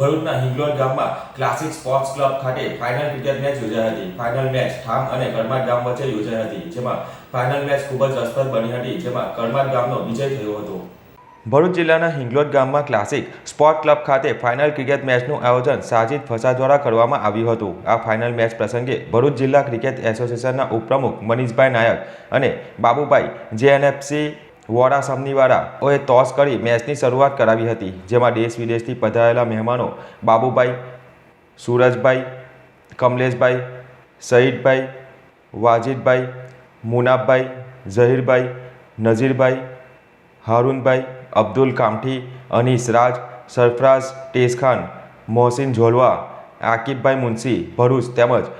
ભરૂચના હિંગલોન ગામમાં classic sports club ખાતે ફાઇનલ ક્રિકેટ મેચ યોજાઈ હતી. ફાઇનલ મેચ ઠામ અને કરમાટ ગામ વચ્ચે યોજાઈ હતી, જેમાં ફાઇનલ મેચ ખૂબ જ રસપ્રદ બની હતી, જેમાં કરમાટ ગામનો વિજય થયો હતો. ભરૂચ જિલ્લાના હિંગલોટ ગામમાં ક્લાસિક સ્પોર્ટ ક્લબ ખાતે ફાઇનલ ક્રિકેટ મેચનું આયોજન સાજિદ ફસા દ્વારા કરવામાં આવ્યું હતું. આ ફાઇનલ મેચ પ્રસંગે ભરૂચ જિલ્લા ક્રિકેટ એસોસિએશનના ઉપપ્રમુખ મનીષભાઈ નાયક અને બાબુભાઈ જેએનએફસી વોરા સમનીવાળાઓએ ટોસ કરી મેચની શરૂઆત કરાવી હતી, જેમાં દેશ વિદેશથી પધારેલા મહેમાનો બાબુભાઈ, સુરજભાઈ, કમલેશભાઈ, સઈદભાઈ, વાજીદભાઈ, મુનાબભાઈ, ઝહીરભાઈ, નઝીરભાઈ, હારૂનભાઈ, અબ્દુલ કામઠી, અનીસ રાજ, સરફરાઝ ટેસખાન મોહસિન ઝોલવા, આકિબભાઈ મુનશી, ભરૂચ તેમજ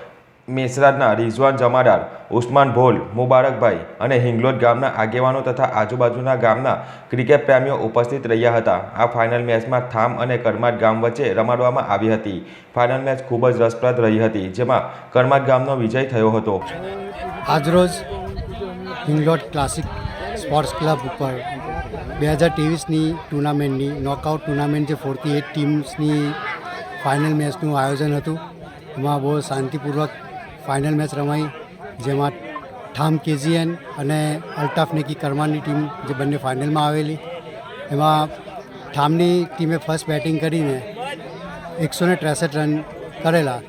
મેસરાજના રિઝવાન જમાદાર ઉસ્માન ભોલ, મુબારકભાઈ અને હિંગલોજ ગામના આગેવાનો તથા આજુબાજુના ગામના ક્રિકેટ પ્રેમીઓ ઉપસ્થિત રહ્યા હતા. આ ફાઇનલ મેચમાં થામ અને કરમાટ ગામ વચ્ચે રમાડવામાં આવી હતી. ફાઇનલ મેચ ખૂબ જ રસપ્રદ રહી હતી, જેમાં કરમાટ ગામનો વિજય થયો હતો. આજરોજ હિંગલોટ ક્લાસિક સ્પોર્ટ્સ ક્લબ ઉપર બે હજાર ત્રેવીસની ટુર્નામેન્ટની નોકઆઉટ ટુર્નામેન્ટ જે ફોર્ટી એટ ટીમ્સની ફાઇનલ મેચનું આયોજન હતું, એમાં બહુ શાંતિપૂર્વક ફાઇનલ મેચ રમાઈ, જેમાં ઠામ કેજીએન અને અલ્તાફ નેકી કરમાની ટીમ જે બંને ફાઇનલમાં આવેલી. એમાં ઠામની ટીમે ફર્સ્ટ બેટિંગ કરીને એકસો ને ત્રેસઠ રન કરેલા,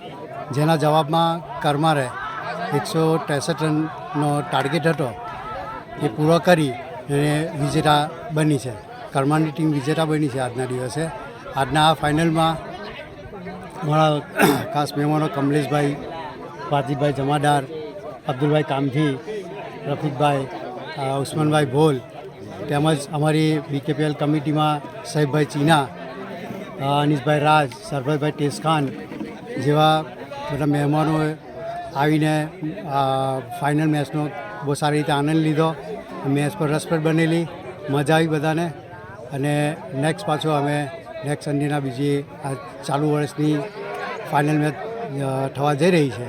જેના જવાબમાં કરમારે એકસો ત્રેસઠ રનનો ટાર્ગેટ હતો. એ પૂરો કરી અને વિજેતા બની છે. કરમાની ટીમ વિજેતા બની છે આજના દિવસે. આજના આ ફાઇનલમાં મારા ખાસ મહેમાનો કમલેશભાઈ વાજીભાઈ જમાદાર, અબ્દુલભાઈ કામથી, રફીકભાઈ ઉસ્માનભાઈ ભોલ તેમજ અમારી બીકેપીએલ કમિટીમાં સાહેબભાઈ ચીના અનિશભાઈ રાજ સરભાઈભાઈ ટેસખાન જેવા બધા મહેમાનોએ આવીને ફાઇનલ મેચનો બહુ સારી રીતે આનંદ લીધો. મેચ પર રસપ્રદ બનેલી, મજા આવી બધાને. અને નેક્સ્ટ પાછો અમે નેક્સ્ટ સન્ડેના બીજી આ ચાલુ વર્ષની ફાઇનલ મેચ થવા જઈ રહી છે.